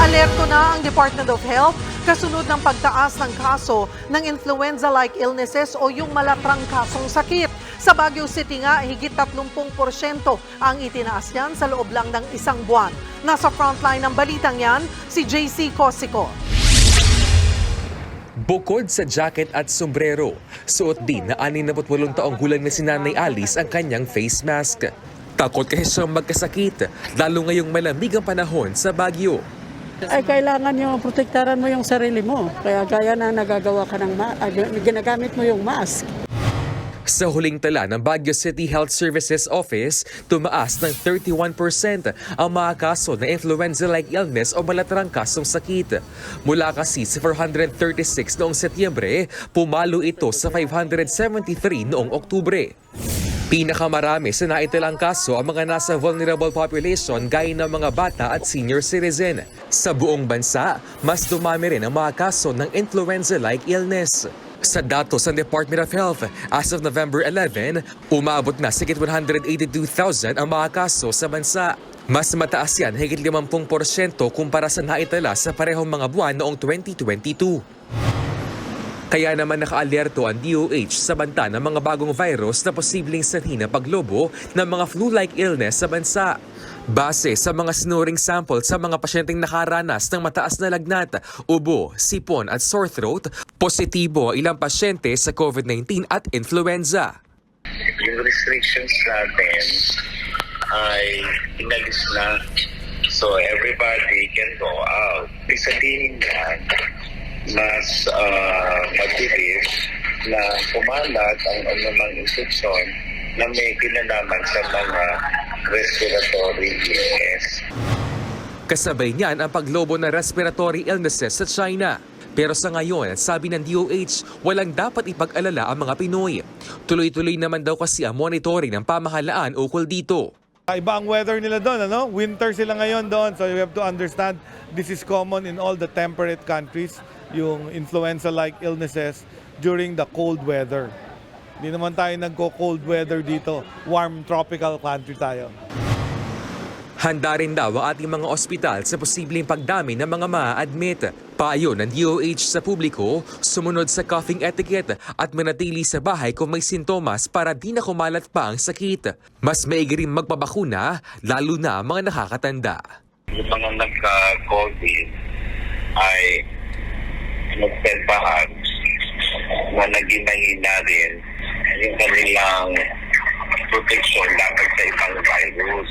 Naalerto na ang Department of Health kasunod ng pagtaas ng kaso ng influenza-like illnesses o yung malatrang kasong sakit. Sa Baguio City nga, higit 30% ang itinaas niyan sa loob lang ng isang buwan. Nasa frontline ng balitang yan, si JC Cosico. Bukod sa jacket at sombrero, suot din na 68 taong gulang na si Nanay Alice ang kanyang face mask. Takot kasi siyang magkasakit, lalo ngayong malamig ang panahon sa Baguio. Ay kailangan yung protektaran mo yung sarili mo. Kaya gaya na nagagawa ka ng ma- ah, ginagamit mo yung mask. Sa huling tala ng Baguio City Health Services Office, tumaas ng 31% ang mga kaso na influenza-like illness o malatrang kasong sakit. Mula kasi sa 436 noong Setyembre, pumalo ito sa 573 noong Oktubre. Pinakamarami sa naitalang kaso ang mga nasa vulnerable population gaya ng mga bata at senior citizen. Sa buong bansa, mas dumami rin ang mga kaso ng influenza-like illness. Sa datos ng Department of Health, as of November 11, umabot na sigit 182,000 ang mga kaso sa bansa. Mas mataas yan, higit 50% kumpara sa naitala sa parehong mga buwan noong 2022. Kaya naman nakaalerto ang DOH sa banta ng mga bagong virus na posibleng sanhi na paglobo ng mga flu-like illness sa bansa. Base sa mga sinuring sample sa mga pasyenteng nakaranas ng mataas na lagnat, ubo, sipon at sore throat, positibo ang ilang pasyente sa COVID-19 at influenza. yung restrictions natin ay inalis na. So everybody can go out. Ibig sabihin yan, mas uh, mabilis na kumalat ang anumang infeksyon na may kinalaman sa mga respiratory illness. Kasabay niyan ang paglobo ng respiratory illnesses sa China. Pero sa ngayon, sabi ng DOH, walang dapat ipag-alala ang mga Pinoy. Tuloy-tuloy naman daw kasi ang monitoring ng pamahalaan ukol dito. Iba ang weather nila doon, ano? Winter sila ngayon doon. So you have to understand this is common in all the temperate countries, yung influenza-like illnesses during the cold weather. Hindi naman tayo nagko-cold weather dito. Warm tropical country tayo. Handa rin daw ang ating mga ospital sa posibleng pagdami ng mga ma-admit. Payo ng DOH sa publiko, sumunod sa coughing etiquette at manatili sa bahay kung may sintomas para di na kumalat pa ang sakit. Mas maigi rin magpabakuna, lalo na mga nakakatanda. Yung mga nagka-COVID ay magpelpahan na naging mahina rin yung kanilang protection laban sa ibang virus.